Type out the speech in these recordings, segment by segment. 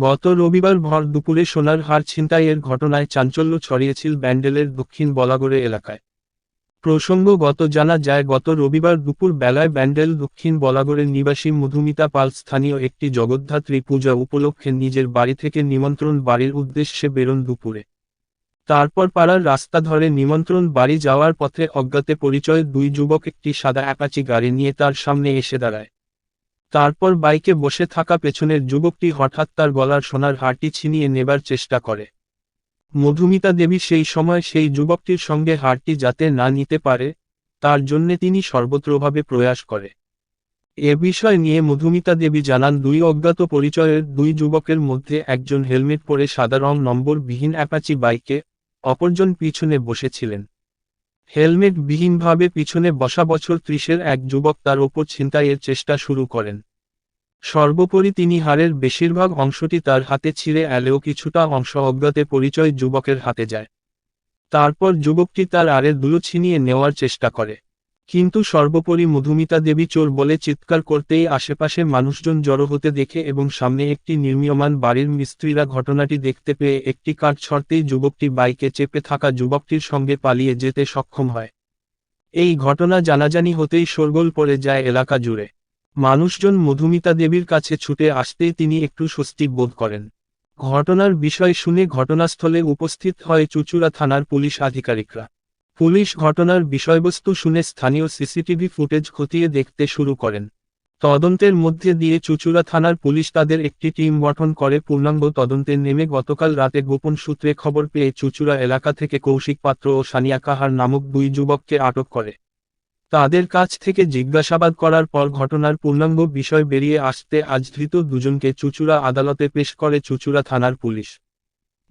গত রবিবার ভর দুপুরে সোনার হার ছিনতাইয়ের ঘটনায় চাঞ্চল্য ছড়িয়েছিল ব্যান্ডেলের দক্ষিণ বলাগড়ে এলাকায়। প্রসঙ্গগত জানা যায়, গত রবিবার দুপুর বেলায় ব্যান্ডেল দক্ষিণ বলাগড়ের নিবাসী মধুমিতা পাল স্থানীয় একটি জগদ্ধাত্রী পূজা উপলক্ষে নিজের বাড়ি থেকে নিমন্ত্রণ বাড়ির উদ্দেশ্যে বেরোন দুপুরে। তারপর পাড়ার রাস্তা ধরে নিমন্ত্রণ বাড়ি যাওয়ার পথে অজ্ঞাতে পরিচয় দুই যুবক একটি সাদা অ্যাপাচি গাড়ি নিয়ে তার সামনে এসে দাঁড়ায়। তারপর বাইকে বসে থাকা পেছনের যুবকটি হঠাৎ তার গলার সোনার হারটি ছিনিয়ে নেবার চেষ্টা করে। মধুমিতা দেবী সেই সময় সেই যুবকটির সঙ্গে হারটি যাতে না নিতে পারে, তার জন্যে তিনি সর্বত্রভাবে প্রয়াস করে। এ বিষয় নিয়ে মধুমিতা দেবী জানান, দুই অজ্ঞাত পরিচয়ের দুই যুবকের মধ্যে একজন হেলমেট পরে সাদা রং নম্বর বিহীন অ্যাপাচি বাইকে অপরজন পিছনে বসেছিলেন। হেলমেট বিহীনভাবে পিছনে বসা বছর ত্রিশের এক যুবক তার ওপর ছিনতাইয়ের চেষ্টা শুরু করেন। সর্বোপরি তিনি হারের বেশিরভাগ অংশটি তার হাতে ছিঁড়ে এলেও কিছুটা অংশ অজ্ঞাতে পরিচয় যুবকের হাতে যায়। তারপর যুবকটি তার আরে দুলো ছিনিয়ে নেওয়ার চেষ্টা করে। কিন্তু সর্বোপরি মধুমিতা দেবী চোর বলে চিৎকার করতেই আশেপাশে মানুষজন জড়ো হতে দেখে এবং সামনে একটি নির্মীয়মান বাড়ির মিস্ত্রিরা ঘটনাটি দেখতে পেয়ে একটি কাঠ ছড়তেই যুবকটি বাইকে চেপে থাকা যুবকটির সঙ্গে পালিয়ে যেতে সক্ষম হয়। এই ঘটনা জানাজানি হতেই শোরগোল পড়ে যায় এলাকা জুড়ে। মানুষজন মধুমিতা দেবীর কাছে ছুটে আসতেই তিনি একটু স্বস্তি বোধ করেন। ঘটনার বিষয় শুনে ঘটনাস্থলে উপস্থিত হয় চুচুড়া থানার পুলিশ আধিকারিকরা। পুলিশ ঘটনার বিষয়বস্তু শুনে স্থানীয় সিসিটিভি ফুটেজ খতিয়ে দেখতে শুরু করেন। তদন্তের মধ্যে দিয়ে চুচুড়া থানার পুলিশ তাদের একটি টিম গঠন করে। পূর্ণাঙ্গ তদন্তে নেমে গতকাল রাতে গোপন সূত্রে খবর পেয়ে চুচুড়া এলাকা থেকে কৌশিক পাত্র ও সানিয়া কাহার নামক দুই যুবককে আটক করে। তাদের কাছ থেকে জিজ্ঞাসাবাদ করার পর ঘটনার পূর্ণাঙ্গ বিষয় বেরিয়ে আসতে আজ ধৃত দুজনকে চুচুড়া আদালতে পেশ করে চুচুড়া থানার পুলিশ।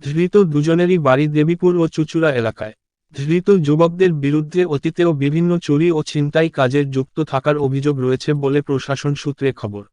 ধৃত দুজনেরই বাড়ি দেবীপুর ও চুচুড়া এলাকায়। ধৃত যুবকদের বিরুদ্ধে অতীতেও বিভিন্ন চুরি ও ছিনতাই কাজের যুক্ত থাকার অভিযোগ রয়েছে বলে প্রশাসন সূত্রে খবর।